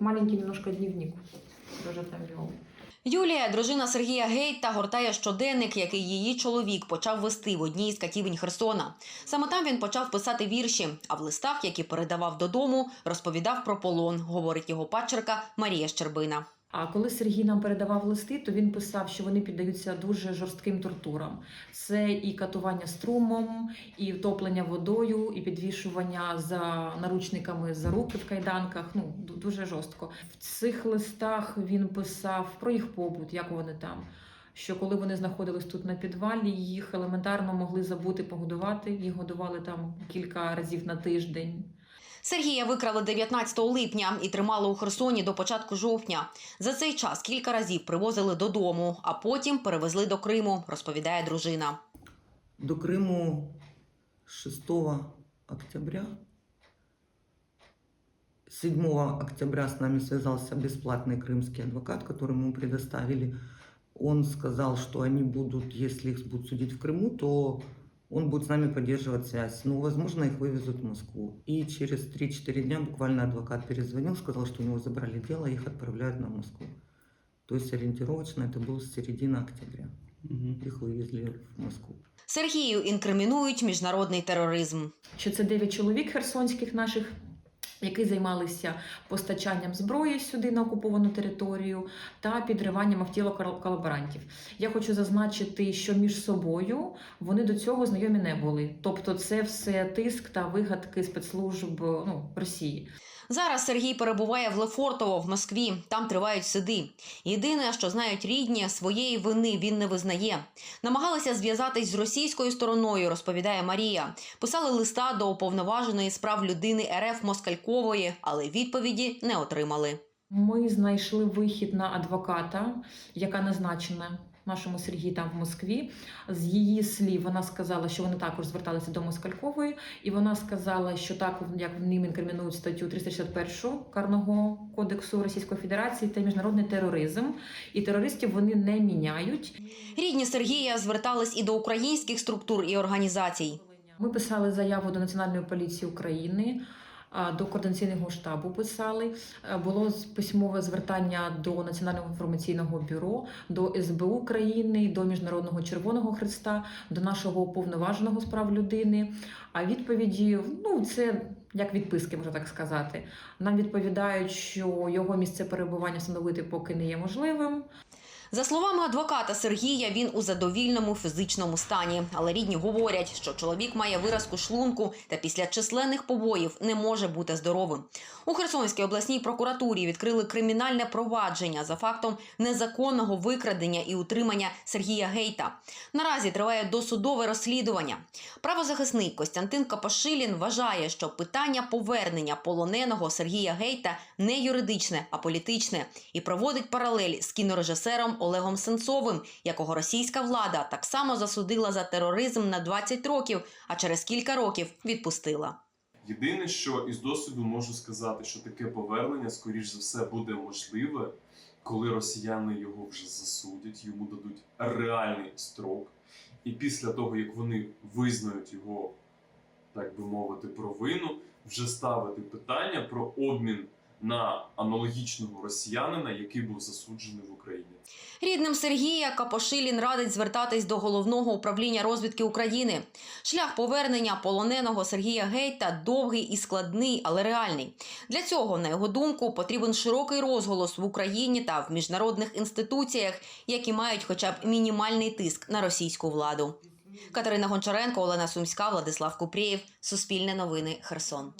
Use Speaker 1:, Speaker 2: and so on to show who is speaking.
Speaker 1: Маленький немножко дневник тоже там вел.
Speaker 2: Юлія, дружина Сергія Гейта, гортає щоденник, який її чоловік почав вести в одній із катівень Херсона. Саме там він почав писати вірші, а в листах, які передавав додому, розповідав про полон, говорить його падчерка Марія Щербина.
Speaker 1: А коли Сергій нам передавав листи, то він писав, що вони піддаються дуже жорстким тортурам. Це і катування струмом, і втоплення водою, і підвішування за наручниками за руки в кайданках. Ну дуже жорстко. В цих листах він писав про їх побут, як вони там. Що коли вони знаходились тут на підвалі, їх елементарно могли забути погодувати. Їх годували там кілька разів на тиждень.
Speaker 2: Сергія викрали 19 липня і тримали у Херсоні до початку жовтня. За цей час кілька разів привозили додому, а потім перевезли до Криму, розповідає дружина.
Speaker 3: До Крыму 6 октября. 7 октября с нами связался бесплатный крымский адвокат, который мы предоставили. Он сказал, что они будут, если их будут судить в Крыму, то он будет с нами поддерживать связь. Но, возможно, их вывезут в Москву. И через 3-4 дня буквально адвокат перезвонил, сказал, что у него забрали дело, их отправляют на Москву. То есть ориентировочно это было с середины октября. Их вывезли в Москву.
Speaker 2: Сергію інкримінують міжнародний тероризм.
Speaker 1: що це 9 чоловік херсонських наших. які займалися постачанням зброї сюди на окуповану територію та підриванням автівок колаборантів. Я хочу зазначити, що між собою вони до цього знайомі не були. Тобто, це все тиск та вигадки спецслужб ну, Росії.
Speaker 2: Зараз Сергій перебуває в Лефортово в Москві. Там тривають суди. Єдине, що знають рідні, своєї вини він не визнає. Намагалися зв'язатись з російською стороною, розповідає Марія. Писали листа до уповноваженої з прав людини РФ Москалькової, але відповіді не отримали.
Speaker 1: Ми знайшли вихід на адвоката, яка назначена нашому Сергію там в Москві. З її слів вона сказала, що вони також зверталися до Москалькової, і вона сказала, що так як в ним інкримінують статтю 361 Карного кодексу Російської Федерації та міжнародний тероризм, і терористів вони не міняють.
Speaker 2: Рідні Сергія звертались і до українських структур і організацій.
Speaker 1: Ми писали заяву до Національної поліції України. До координаційного штабу писали Е, було письмове звертання до Національного інформаційного бюро, до СБУ України, до Міжнародного Червоного Христа, до нашого уповноваженого з прав людини. А відповіді ну це як відписки, можна так сказати. Нам відповідають, що його місце перебування встановити поки не є можливим.
Speaker 2: За словами адвоката Сергія, він у задовільному фізичному стані, але рідні говорять, що чоловік має виразку шлунку та після численних побоїв не може бути здоровим. У Херсонській обласній прокуратурі відкрили кримінальне провадження за фактом незаконного викрадення і утримання Сергія Гейта. Наразі триває досудове розслідування. Правозахисник Костянтин Капашилін вважає, що питання повернення полоненого Сергія Гейта не юридичне, а політичне, і проводить паралель з кінорежисером Олегом Сенцовим, якого російська влада так само засудила за тероризм на 20 років, а через кілька років відпустила.
Speaker 4: Єдине, що із досвіду можу сказати, що таке повернення, скоріш за все, буде можливе, коли росіяни його вже засудять, йому дадуть реальний строк. І після того, як вони визнають його, так би мовити, провину, вже ставити питання про обмін на аналогічного росіянина, який був засуджений в Україні.
Speaker 2: Рідним Сергія Капошилін радить звертатись до головного управління розвідки України. Шлях повернення полоненого Сергія Гейта довгий і складний, але реальний. Для цього, на його думку, потрібен широкий розголос в Україні та в міжнародних інституціях, які мають хоча б мінімальний тиск на російську владу. Катерина Гончаренко, Олена Сумська, Владислав Купрієв. Суспільне новини. Херсон.